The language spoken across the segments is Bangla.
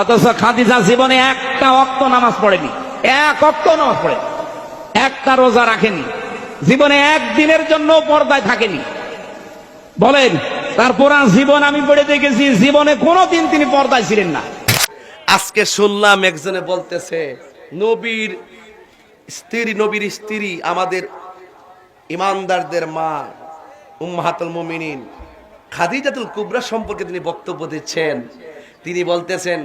অথচ খাদিজা জীবনে একটা অক্ত নামাজ পড়েনি। এক অক্ত নামাজ পড়ে। একটা রোজা রাখেনি। জীবনে একদিনের জন্য পর্দায় থাকেনি। বলেন, তার পুরা জীবন আমি পড়ে দেখেছি, জীবনে কোনোদিন তিনি পর্দায় ছিলেন না। আজকে শুনলাম একজনে বলতেছে, নবীর স্ত্রী নবীর স্ত্রী আমাদের ইমানদারদের মা, উম্মাহাতুল মুমিনিন, খাদিজাতুল কুবরা সম্পর্কে তিনি বক্তব্য দিচ্ছেন। তিনি বলতেছেন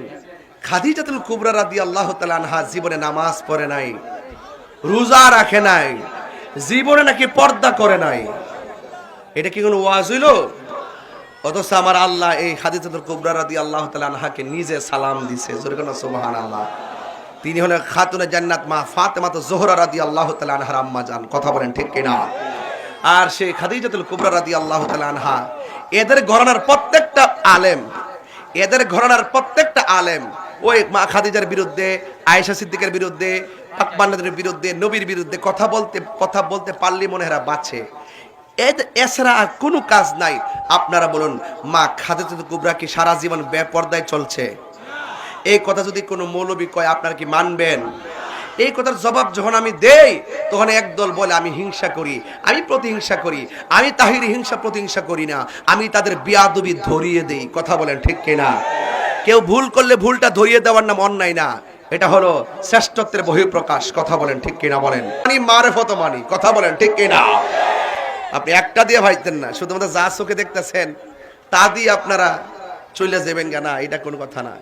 খাদিজাতুল কুবরা রাদি আল্লাহ আনহা জীবনে নামাজ পড়ে নাই, রোজা রাখে নাই, জীবনে নাকি পর্দা করে নাই। এটা কি কোনো ওয়াজ হইল? অথচ আমার আল্লাহ এই খাদিজাতুল কুবরা রাদি আল্লাহ আনহাকে নিজে সালাম দিছে। জোরে কোনো সুবহান আল্লাহ তিনি হলেন খাতুনে জান্নাত মা ফাতেমা তো জোহরা রাদি আল্লাহ আনহার আম্মা যান কথা বলেন ঠিক কিনা? আর সেই খাদিজাতুল কুবরা রাদি আল্লাহ আনহা এদের ঘরানার প্রত্যেকটা আলেম এদের ঘরানার প্রত্যেকটা আলেম, ওই মা খাদিজার বিরুদ্ধে, আয়েশা সিদ্দিকের বিরুদ্ধে আকবানের বিরুদ্ধে, নবীর বিরুদ্ধে কথা বলতে কথা বলতে পারলে মনে হয় বাঁচে। এছাড়া আর কোনো কাজ নাই। আপনারা বলুন, মা খাদিজাতুল কুবরা কি সারা জীবন বেপর্দায় চলছে? এই কথা যদি কোনো মৌলবী কয়, আপনারা কি মানবেন? এই কথার জবাব যখন আমি দেই, তখন একদল বলে, আমি হিংসা করি, আমি প্রতিহিংসা করি, আমি তাহির হিংসা, প্রতিহিংসা করি না, আমি তাদের বিয়াদবি ধরিয়ে দেই। কথা বলেন ঠিক কিনা? কেউ ভুল করলে ভুলটা ধরিয়ে দেওয়ার নাম অন্যায় না। এটা হলো শ্রেষ্ঠত্বের বহিঃপ্রকাশ। কথা বলেন ঠিক কিনা বলেন? আমি মারেফত মানি। কথা বলেন ঠিক কিনা? আপনি একটা দিয়ে ভাইতেন না, শুধুমাত্র যা চোখে দেখতেছেন, তা দিয়ে আপনারা চলে যাবেন না, এটা কোনো কথা না।